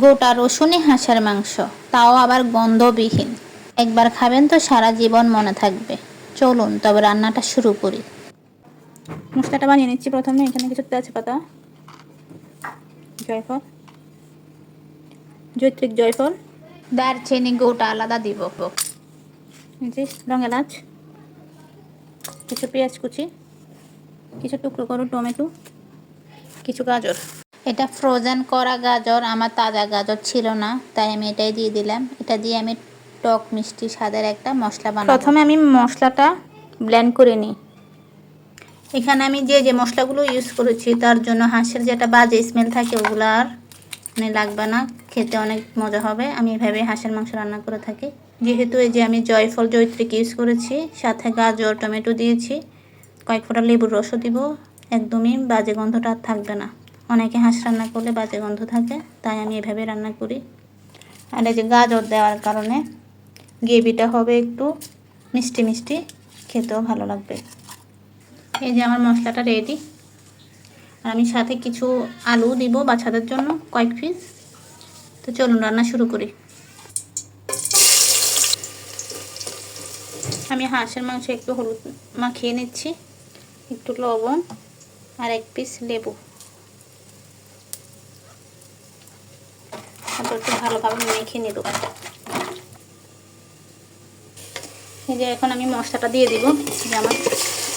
গোটা রসুনে হাঁসের মাংস তাও আবার গন্ধবিহীন। একবার খাবেন তো সারা জীবন মনে থাকবে। চলুন তবে রান্নাটা শুরু করি। মশলাটা বানিয়ে নিচ্ছি প্রথমে এখানে কিছু তেজপাতা জয়ফল জৈত্রিক জয়ফল। দারচিনি গোটা আলাদা দিব। রঙ এলাচ কিছু পেঁয়াজ কুচি কিছু টুকরো করো টমেটো কিছু গাজর। এটা ফ্রোজেন করা গাজর আমার তাজা গাজর ছিল না তাই আমি এটাই দিয়ে দিলাম। এটা দিয়ে আমি টক মিষ্টি স্বাদের একটা মশলা বানাবো। প্রথমে আমি মশলাটা ব্লেন্ড করে নিই। এখানে আমি যে যে মশলাগুলো ইউজ করেছি তার জন্য হাঁসের যেটা বাজে স্মেল থাকে ওগুলো আর মানে লাগবে না। খেতে অনেক মজা হবে। আমি এভাবে হাঁসের মাংস রান্না করে থাকি। যেহেতু এই যে আমি জয়ফল জৈত্রিক ইউজ করেছি সাথে গাজর টমেটো দিয়েছি কয়েক ফোঁটা লেবুর রসও দিব। একদমই বাজে গন্ধটা আর থাকবে না। অনেকে হাঁস রান্না করলে বাজে গন্ধ থাকে, তাই আমি এভাবে রান্না করি। আর এই যে গাজর দেওয়ার কারণে গ্রেভিটা হবে একটু মিষ্টি মিষ্টি, খেতেও ভালো লাগবে। এই যে আমার মশলাটা রেডি আর আমি সাথে কিছু আলু দিব বাচ্চাদের জন্য, কয়েক পিস তো চলুন রান্না শুরু করি। আমি হাঁসের মাংস একটু হলুদ মাখিয়ে নিচ্ছি, একটু লবণ আর এক পিস লেবু। একটু ভালোভাবে মেখে নেব। এই যে এখন আমি মশলাটা দিয়ে দিব যে আমার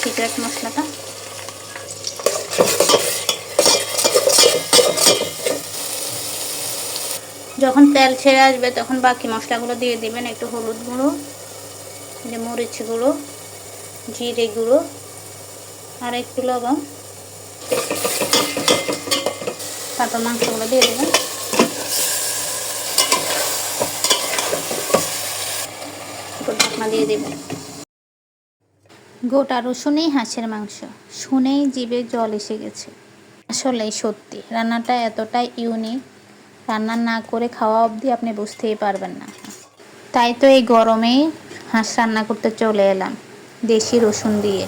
সিক্রেট মশলাটা। যখন তেল ছেড়ে আসবে তখন বাকি মশলাগুলো দিয়ে দিবেন, একটু হলুদ গুঁড়ো যে মরিচ গুঁড়ো, জিরে গুঁড়ো, আর একটু লবণ। তারপর মাংসগুলো দিয়ে দেবেন। দিয়ে দেবেন গোটা রসুনেই হাঁসের মাংস, শুনেই জিভে জল এসে গেছে। আসলেই সত্যি, রান্নাটা এতটাই ইউনিক রান্না না করে খাওয়া অবধি আপনি বুঝতেই পারবেন না। তাই তো এই গরমে হাঁস রান্না করতে চলে এলাম, দেশি রসুন দিয়ে।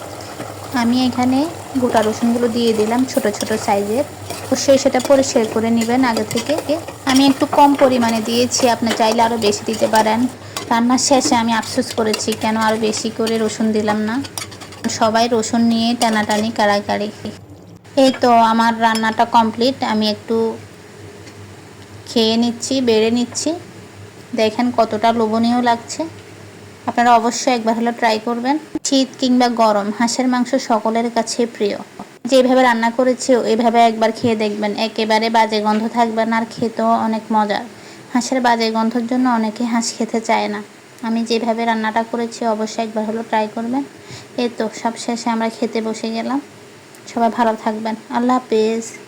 আমি এখানে গোটা রসুনগুলো দিয়ে দিলাম ছোট ছোট সাইজের। অবশ্যই সেটা পরিষ্কার করে নেবেন আগে থেকে। আমি একটু কম পরিমাণে দিয়েছি, আপনি চাইলে আরও বেশি দিতে পারেন। রান্নার শেষে আমি আফসোস করেছি, কেন আর বেশি করে রসুন দিলাম না? সবাই রসুন নিয়ে টানাটানি কাড়াকাড়ি এই তো আমার রান্নাটা কমপ্লিট, আমি একটু খেয়ে নিচ্ছি, বেড়ে নিচ্ছি। দেখেন কতটা লোভনীয় লাগছে। আপনারা অবশ্যই একবার হলো ট্রাই করবেন। শীত কিংবা গরম, হাঁসের মাংস সকলের কাছে প্রিয়। যেভাবে রান্না করেছি এভাবে একবার খেয়ে দেখবেন। একেবারে বাজে গন্ধ থাকবে না, আর খেতেও অনেক মজার। হাঁসের বাজে গন্ধর জন্য অনেকে হাঁস খেতে চায় না। আমি যেভাবে রান্নাটা করেছি, অবশ্যই একবার হলো ট্রাই করবেন। এই তো, সব শেষে আমরা খেতে বসে গেলাম। সবাই ভালো থাকবেন। আল্লাহ হাফেজ।